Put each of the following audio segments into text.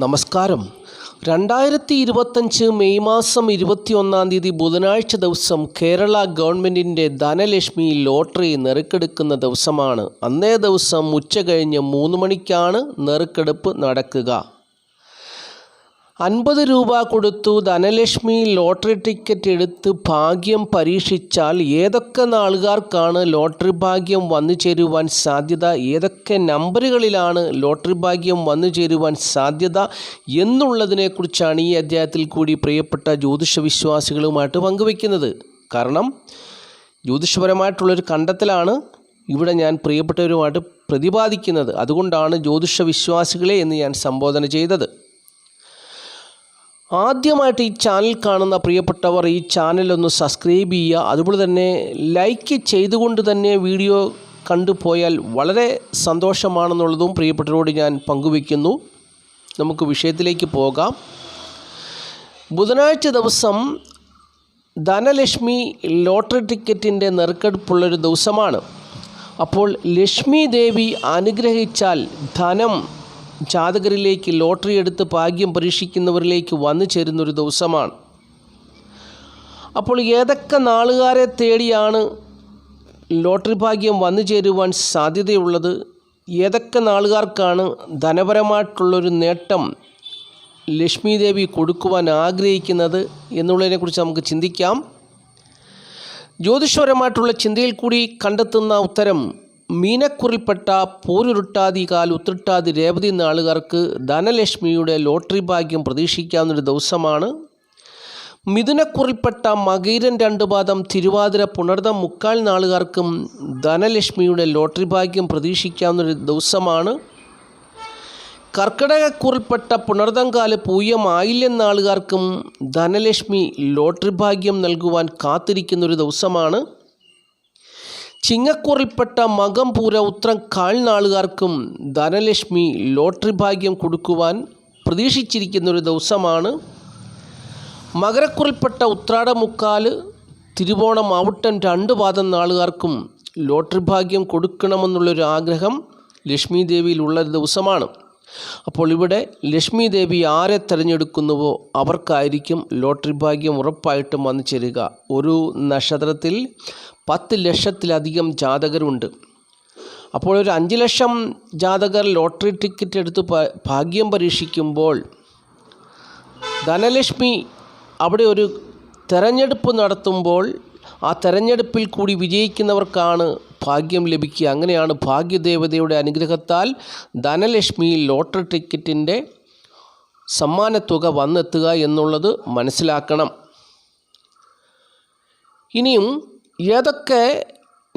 നമസ്കാരം. രണ്ടായിരത്തി ഇരുപത്തഞ്ച് മെയ് മാസം ഇരുപത്തി ഒന്നാം തീയതി ബുധനാഴ്ച ദിവസം കേരള ഗവൺമെന്റിന്റെ ധനലക്ഷ്മി ലോട്ടറി നെറുക്കെടുക്കുന്ന ദിവസമാണ്. അന്നേ ദിവസം ഉച്ച കഴിഞ്ഞ് മൂന്ന് മണിക്കാണ് നെറുക്കെടുപ്പ് നടക്കുക. അൻപത് രൂപ കൊടുത്തു ധനലക്ഷ്മി ലോട്ടറി ടിക്കറ്റ് എടുത്ത് ഭാഗ്യം പരീക്ഷിച്ചാൽ ഏതൊക്കെ നാളുകാർക്കാണ് ലോട്ടറി ഭാഗ്യം വന്നു ചേരുവാൻ സാധ്യത? ഏതൊക്കെ നമ്പറുകളിലാണ് ലോട്ടറി ഭാഗ്യം വന്നു ചേരുവാൻ സാധ്യത എന്നുള്ളതിനെക്കുറിച്ചാണ് ഈ അധ്യായത്തിൽ കൂടി പ്രിയപ്പെട്ട ജ്യോതിഷ വിശ്വാസികളുമായിട്ട് പങ്കുവയ്ക്കുന്നത്. കാരണം ജ്യോതിഷപരമായിട്ടുള്ളൊരു കണ്ടെത്തലാണ് ഇവിടെ ഞാൻ പ്രിയപ്പെട്ടവരുമായിട്ട് പ്രതിപാദിക്കുന്നത്. അതുകൊണ്ടാണ് ജ്യോതിഷ വിശ്വാസികളെ എന്ന് ഞാൻ സംബോധന ചെയ്തത്. ആദ്യമായിട്ട് ഈ ചാനൽ കാണുന്ന പ്രിയപ്പെട്ടവർ ഈ ചാനൽ ഒന്ന് സബ്സ്ക്രൈബ് ചെയ്യുക. അതുപോലെ തന്നെ ലൈക്ക് ചെയ്തുകൊണ്ട് തന്നെ വീഡിയോ കണ്ടുപോയാൽ വളരെ സന്തോഷമാണെന്നുള്ളതും പ്രിയപ്പെട്ടവരോട് ഞാൻ പങ്കുവയ്ക്കുന്നു. നമുക്ക് വിഷയത്തിലേക്ക് പോകാം. ബുധനാഴ്ച ദിവസം ധനലക്ഷ്മി ലോട്ടറി ടിക്കറ്റിന്റെ നെറുക്കെടുപ്പുള്ളൊരു ദിവസമാണ്. അപ്പോൾ ലക്ഷ്മി ദേവി അനുഗ്രഹിച്ചാൽ ധനം ജാതകരിലേക്ക് ലോട്ടറി എടുത്ത് ഭാഗ്യം പരീക്ഷിക്കുന്നവരിലേക്ക് വന്നു ചേരുന്നൊരു ദിവസമാണ്. അപ്പോൾ ഏതൊക്കെ നാളുകാരെ തേടിയാണ് ലോട്ടറി ഭാഗ്യം വന്നു ചേരുവാൻ സാധ്യതയുള്ളത്? ഏതൊക്കെ നാളുകാർക്കാണ് ധനപരമായിട്ടുള്ളൊരു നേട്ടം ലക്ഷ്മി ദേവി കൊടുക്കുവാൻ ആഗ്രഹിക്കുന്നത് എന്നുള്ളതിനെക്കുറിച്ച് നമുക്ക് ചിന്തിക്കാം. ജ്യോതിഷപരമായിട്ടുള്ള ചിന്തയിൽ കൂടി കണ്ടെത്തുന്ന ഉത്തരം മീനക്കുറിൽപ്പെട്ട പോരുരുട്ടാതി കാൽ ഉത്തിട്ടാതി രേവതി നാളുകാർക്ക് ധനലക്ഷ്മിയുടെ ലോട്ടറി ഭാഗ്യം പ്രതീക്ഷിക്കാവുന്നൊരു ദിവസമാണ്. മിഥുനക്കുറിൽപ്പെട്ട മകീരൻ രണ്ട് പാദം തിരുവാതിര പുണർദം മുക്കാൽ നാളുകാർക്കും ധനലക്ഷ്മിയുടെ ലോട്ടറി ഭാഗ്യം പ്രതീക്ഷിക്കാവുന്നൊരു ദിവസമാണ്. കർക്കിടകക്കുറിൽപ്പെട്ട പുണർദംകാൽ പൂയം ആയില്യം നാളുകാർക്കും ധനലക്ഷ്മി ലോട്ടറി ഭാഗ്യം നൽകുവാൻ കാത്തിരിക്കുന്നൊരു ദിവസമാണ്. ചിങ്ങക്കൂറിൽപ്പെട്ട മകം പൂര ഉത്രം കാൽനാളുകാർക്കും ധനലക്ഷ്മി ലോട്ടറി ഭാഗ്യം കൊടുക്കുവാൻ പ്രതീക്ഷിച്ചിരിക്കുന്നൊരു ദിവസമാണ്. മകരക്കുറിൽപ്പെട്ട ഉത്രാടമുക്കാൽ തിരുവോണം ആവട്ടൻ രണ്ട് പാദം നാളുകാർക്കും ലോട്ടറി ഭാഗ്യം കൊടുക്കണമെന്നുള്ളൊരു ആഗ്രഹം ലക്ഷ്മി ദേവിയിലുള്ള ദിവസമാണ്. അപ്പോൾ ഇവിടെ ലക്ഷ്മി ദേവി ആരെ തിരഞ്ഞെടുക്കുന്നുവോ അവർക്കായിരിക്കും ലോട്ടറി ഭാഗ്യം ഉറപ്പായിട്ടും വന്നു ചേരുക. ഒരു നക്ഷത്രത്തിൽ പത്ത് ലക്ഷത്തിലധികം ജാതകരുണ്ട്. അപ്പോൾ ഒരു അഞ്ച് ലക്ഷം ജാതകർ ലോട്ടറി ടിക്കറ്റ് എടുത്ത് ഭാഗ്യം പരീക്ഷിക്കുമ്പോൾ ധനലക്ഷ്മി അവിടെ ഒരു തെരഞ്ഞെടുപ്പ് നടത്തുമ്പോൾ ആ തെരഞ്ഞെടുപ്പിൽ കൂടി വിജയിക്കുന്നവർക്കാണ് ഭാഗ്യം ലഭിക്കുക. അങ്ങനെയാണ് ഭാഗ്യദേവതയുടെ അനുഗ്രഹത്താൽ ധനലക്ഷ്മി ലോട്ടറി ടിക്കറ്റിന്റെ സമ്മാനത്തുക വന്നെത്തുക എന്നുള്ളത് മനസ്സിലാക്കണം. ഇനിയും ഏതൊക്കെ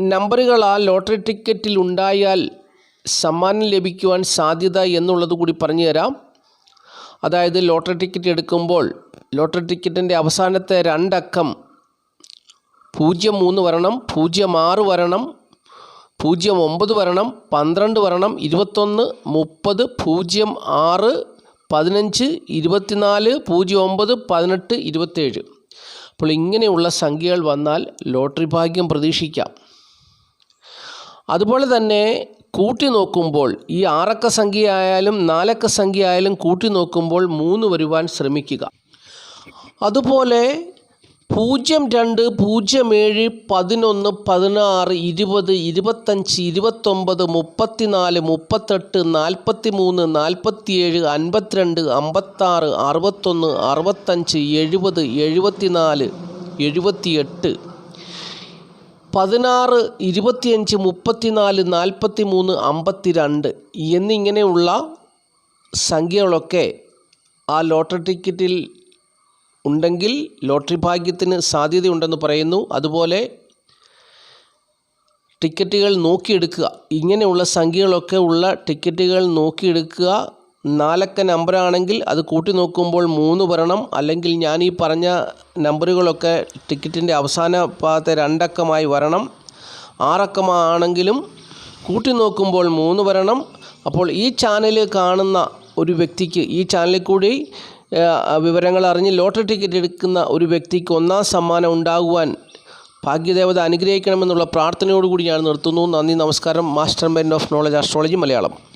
നമ്പറുകൾ ആ ലോട്ടറി ടിക്കറ്റിൽ ഉണ്ടായാൽ സമ്മാനം ലഭിക്കുവാൻ സാധ്യത എന്നുള്ളത് കൂടി പറഞ്ഞു തരാം. അതായത് ലോട്ടറി ടിക്കറ്റ് എടുക്കുമ്പോൾ ലോട്ടറി ടിക്കറ്റിന്റെ അവസാനത്തെ രണ്ടക്കം പൂജ്യം മൂന്ന് വരണം പൂജ്യം ആറ് വരണം പൂജ്യം ഒമ്പത് വരണം പന്ത്രണ്ട് വരണം ഇരുപത്തൊന്ന് മുപ്പത് പൂജ്യം ആറ് പതിനഞ്ച് ഇരുപത്തിനാല് പൂജ്യം ഒമ്പത് പതിനെട്ട് ഇരുപത്തേഴ്. അപ്പോൾ ഇങ്ങനെയുള്ള സംഖ്യകൾ വന്നാൽ ലോട്ടറി ഭാഗ്യം പ്രതീക്ഷിക്കാം. അതുപോലെ തന്നെ കൂട്ടി നോക്കുമ്പോൾ ഈ ആറക്ക സംഖ്യ ആയാലും നാലക്ക സംഖ്യ ആയാലും കൂട്ടി നോക്കുമ്പോൾ മൂന്ന് വരുവാൻ ശ്രമിക്കുക. അതുപോലെ പൂജ്യം രണ്ട് പൂജ്യം ഏഴ് പതിനൊന്ന് പതിനാറ് ഇരുപത് ഇരുപത്തഞ്ച് ഇരുപത്തൊമ്പത് മുപ്പത്തിനാല് മുപ്പത്തെട്ട് നാൽപ്പത്തി മൂന്ന് നാൽപ്പത്തിയേഴ് അൻപത്തിരണ്ട് അമ്പത്താറ് അറുപത്തൊന്ന് അറുപത്തഞ്ച് എഴുപത് എഴുപത്തിനാല് എഴുപത്തിയെട്ട്. പതിനാറ് ഇരുപത്തിയഞ്ച് മുപ്പത്തിനാല് നാൽപ്പത്തി മൂന്ന് അമ്പത്തിരണ്ട് എന്നിങ്ങനെയുള്ള സംഖ്യകളൊക്കെ ആ ലോട്ടറി ടിക്കറ്റിൽ ഉണ്ടെങ്കിൽ ലോട്ടറി ഭാഗ്യത്തിന് സാധ്യതയുണ്ടെന്ന് പറയുന്നു. അതുപോലെ ടിക്കറ്റുകൾ നോക്കിയെടുക്കുക. ഇങ്ങനെയുള്ള സംഖ്യകളൊക്കെ ഉള്ള ടിക്കറ്റുകൾ നോക്കിയെടുക്കുക. നാലക്ക നമ്പറാണെങ്കിൽ അത് കൂട്ടി നോക്കുമ്പോൾ മൂന്ന് വരണം. അല്ലെങ്കിൽ ഞാൻ ഈ പറഞ്ഞ നമ്പറുകളൊക്കെ ടിക്കറ്റിന്റെ അവസാന ഭാഗത്തെ രണ്ടക്കമായി വരണം. ആറക്കമാണെങ്കിലും കൂട്ടി നോക്കുമ്പോൾ മൂന്ന് വരണം. അപ്പോൾ ഈ ചാനൽ കാണുന്ന ഒരു വ്യക്തിക്ക് ഈ ചാനലിൽ കൂടി വിവരങ്ങൾ അറിഞ്ഞ് ലോട്ടറി ടിക്കറ്റ് എടുക്കുന്ന ഒരു വ്യക്തിക്ക് ഒന്നാം സമ്മാനം ഉണ്ടാകുവാൻ ഭാഗ്യദേവത അനുഗ്രഹിക്കണമെന്നുള്ള പ്രാർത്ഥനയോടുകൂടി ഞാൻ നിർത്തുന്നു. നന്ദി നമസ്കാരം. Master mind of knowledge astrology Malayalam.